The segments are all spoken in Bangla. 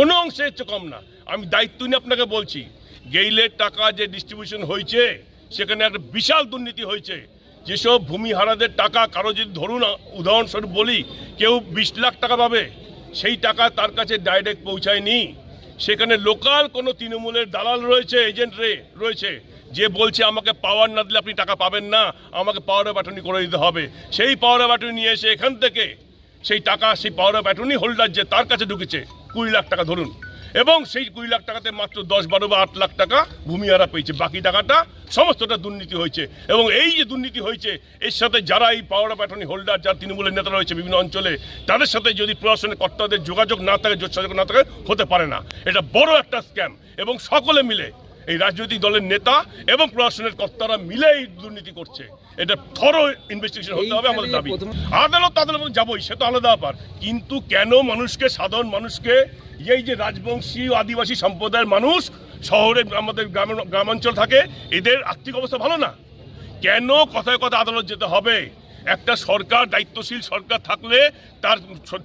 কোনো অংশে হচ্ছে কম না। আমি দায়িত্ব নিয়ে আপনাকে বলছি গেইলের টাকা যে ডিস্ট্রিবিউশন হয়েছে, সেখানে একটা বিশাল দুর্নীতি হয়েছে। যেসব ভূমিহারাদের টাকা কারও যদি ধরুন, উদাহরণস্বরূপ বলি, কেউ বিশ লাখ টাকা পাবে, সেই টাকা তার কাছে ডাইরেক্ট পৌঁছায়নি। সেখানে লোকাল কোনো তৃণমূলের দালাল রয়েছে এজেন্ট রে, রয়েছে, যে বলছে আমাকে পাওয়ার না দিলে আপনি টাকা পাবেন না, আমাকে পাওয়ার বাটনি করে দিতে হবে। সেই পাওয়ার বাটনি নিয়ে এসে এখান থেকে সেই টাকা, সেই পাওয়ার ব্যাটনি হোল্ডার যে তার কাছে ঢুকেছে, কুড়ি লাখ টাকা ধরুন। এবং সেই কুড়ি লাখ টাকাতে মাত্র দশ, বারো বা আট লাখ টাকা ভূমিহারা পেয়েছে। বাকি টাকাটা সমস্তটা দুর্নীতি হয়েছে। এবং এই যে দুর্নীতি হয়েছে, এর সাথে যারা এই পাওয়ার ব্যাটনি হোল্ডার যারা তৃণমূলের নেতা রয়েছে বিভিন্ন অঞ্চলে, তাদের সাথে যদি প্রশাসনের কর্তাদের যোগাযোগ না থাকে যোগাযোগ না থাকে, হতে পারে না। এটা বড় একটা স্ক্যাম এবং সকলে মিলে এই রাজনৈতিক দলের নেতা এবং প্রশাসনের কর্তারা মিলে এই দুর্নীতি করছে। এটা থরো ইনভেস্টিগেশন হতে হবে আমাদের দাবি। আদালত আদালত যাবোই সে তো আলাদা ব্যাপার। কিন্তু কেন মানুষকে সাধারণ মানুষকে এই যে রাজবংশী আদিবাসী সম্প্রদায়ের মানুষ শহরে আমাদের গ্রাম গ্রামাঞ্চল থাকে এদের আর্থিক অবস্থা ভালো না? কেন কথায় কথা আদালত যেতে হবে? একটা সরকার দায়িত্বশীল সরকার থাকলে তার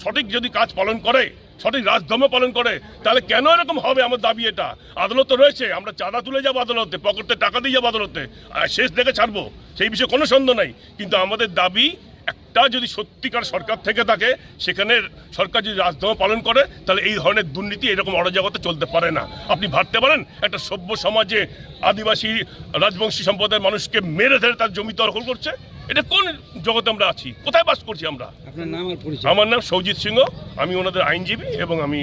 সঠিক যদি কাজ পালন করে সঠিক রাজধর্ম পালন করে, তাহলে কেন এরকম হবে আমার দাবি এটা? আদালত তো রয়েছে, আমরা চাঁদা তুলে যাব আদালতে, পকেটে টাকা দিয়ে যাব আদালতে, আর শেষ দেখে ছাড়বো, সেই বিষয়ে কোনো সন্দেহ নাই। কিন্তু আমাদের দাবি, একটা যদি সত্যিকার সরকার থেকে থাকে, সেখানে সরকার যদি রাজধর্ম পালন করে, তাহলে এই ধরনের দুর্নীতি এরকম অরাজকতা চলতে পারে না। আপনি ভাবতে পারেন, একটা সভ্য সমাজে আদিবাসী, রাজবংশী সম্প্রদায়ের মানুষকে মেরে ধরে তার জমি দখল করছে? এটা কোন জগতে আমরা আছি? কোথায় বাস করছি আমরা? আমার নাম সৌজিৎ সিংহ আমি ওনাদের আইনজীবী এবং আমি